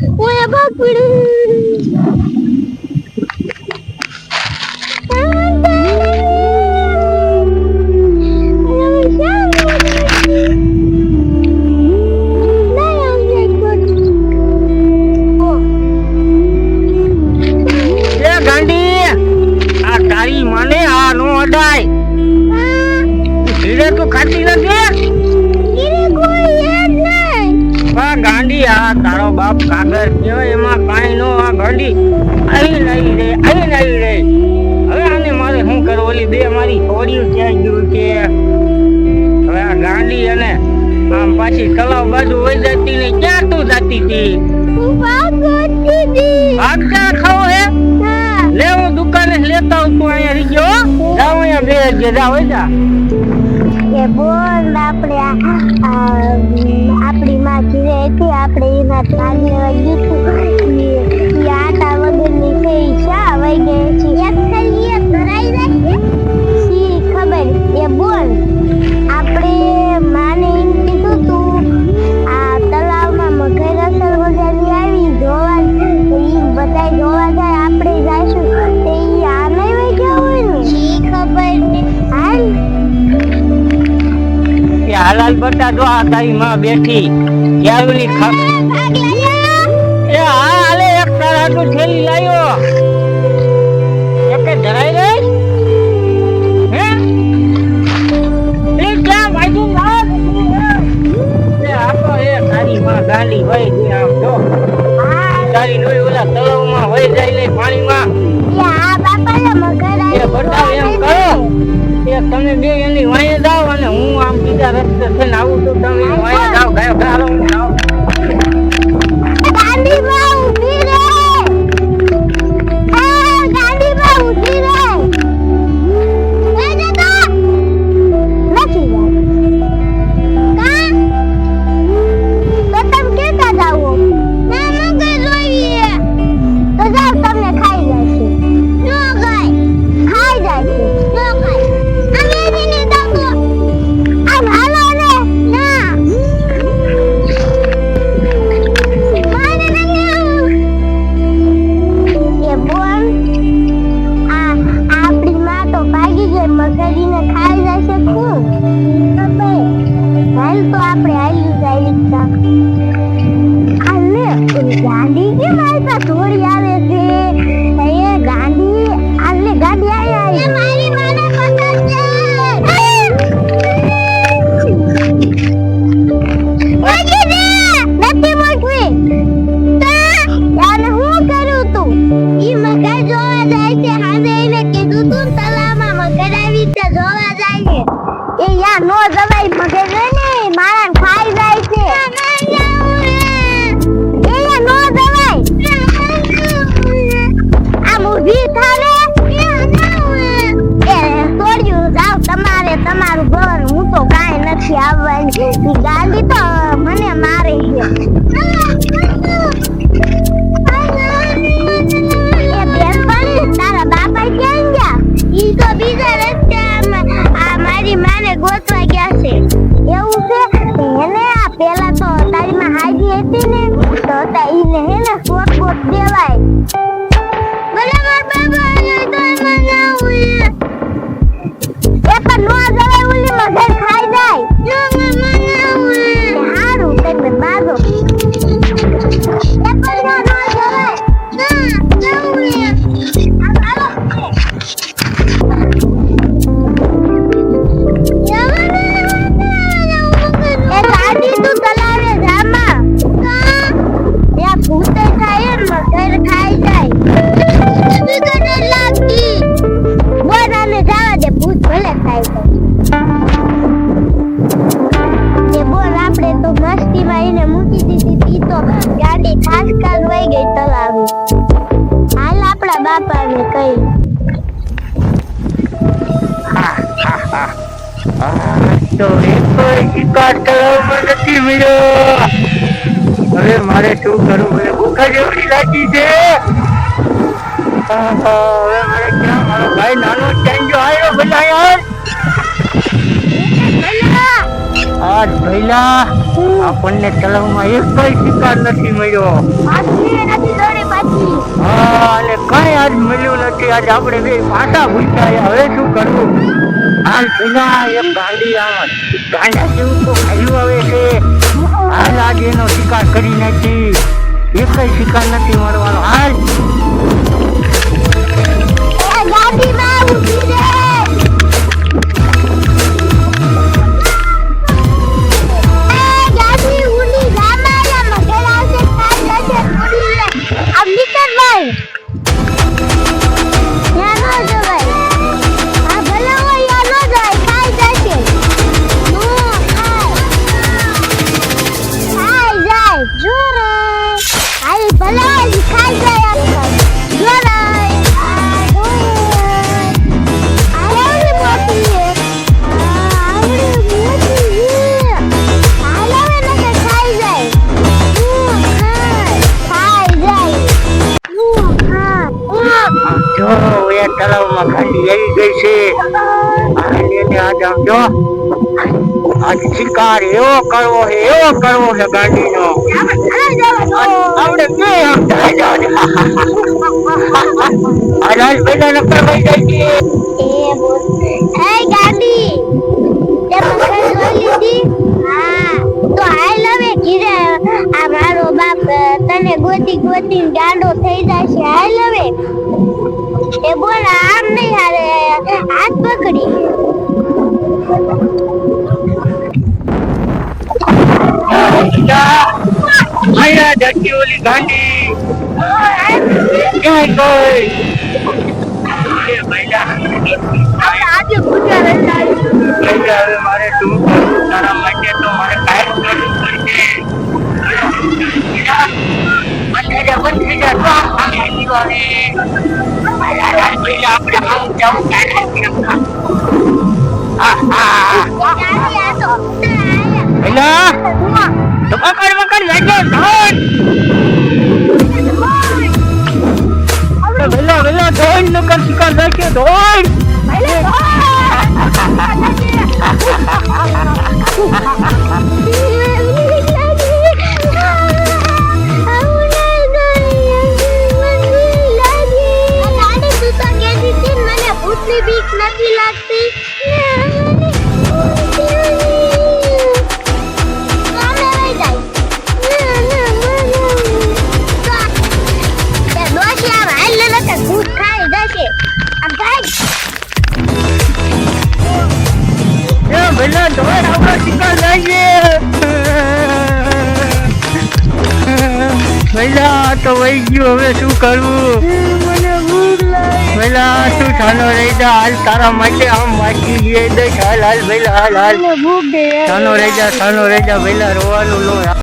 ઓય પકડું એ ગાંડી આ તારી મને આ નો અડાય તારો બાપ કાગર કહેવાય એમાં કાંઈ નો આ ગાંડી. આવી નહીં રે આવી નહીં રે. હવે આને મારે શું કરવું? ઓલી બે મારી છોડીઓ ક્યાં ગયું છે? હવે આ ગાંડી અને આમ પાછી તલાવ બાજુ વહી જતી ને ક્યાં તું જતી હતી? ભાગતા ખાવ હે? લે હું દુકાને લેતા આવું તું અહીંયા રહી ગયો હો. જાઓ અહીંયા બે જે જા જા. કે બોલ આપણે ઘીરે હતી આપણે એના ધાન લેવા હાલાલ બટા જો આ તારી માં બેઠી. યાવની ખા એ હા હાલે એક તારા તો થેલી લાયો. એક ધરાઈ રે હે? એ ક્યાં વાગ્યું ના એ એ તારી માં ગાંડી વહી ગઈ આમ જો. તારી નોઈ ઓલા તળાવમાં વહી જાય ને પાણીમાં. એ બટા એમ કરો. એ તમે બે આમ બીજા રસ્તે થઈને આવું છું જોવા જાય ને એ યાર નો જવાય મગર તો એ કોઈ શિકાર તળાવમાં નથી મળ્યો હવે મારે શું કરવું? મને ભૂખ જ એવડી લાગી છે. હવે મારે ક્યાં? મારો ભાઈ નાનો ચેન્જો આવ્યો ભલા યાર આ ભઈલા આપણને તળાવમાં એક કઈ શિકાર નથી મળ્યો. હા અને કઈ આજ મળ્યું નથી. આજ આપણે બે પાટા ભૂલતા હવે શું કરવું? હાલ પેલા એક ગાંડી આમ ગાંડા જેવું તો ખાયું આવે છે. હાલ આજ એનો શિકાર કરી નથી એક કઈ શિકાર નથી મળવાનો. હાલ. એ જો શિકાર એવો કરવો છે એવો કરવો છે. જોઈ લીધી હા, તો ઘીરે આ મારો બાપ તને ગોતી ગોતી ગાંડો થઈ જશે. આઈ લવે એ બોલ, આમ નહીં હારે હાથ પકડી. આયા જતી ઓલી ગાંડી. ક્યાંય ગઈ? એ ભૈલા આજે પૂજા રચાય હવે મારે શું તારા માટે તો મારે કાંઈ કરવું પડશે. બંધ જા બંધ જા તો ભૈલા આપણે આમ કાંઈ હા હા ગાડી આ તો આયા ભૈલા તો પકડ પકડ લેજો ધોન ભૈલા ભૈલા ભૈલા તો વહી ગયું હવે શું કરવું? ભૈલા શું છાનો રહી જા હાલ તારા માટે આમ વાંચી લઈએ દે હાલ હાલ ભૈલા હાલ હાલ. છાનો રહી જા છાનો રહી જા ભૈલા રોવાનું નો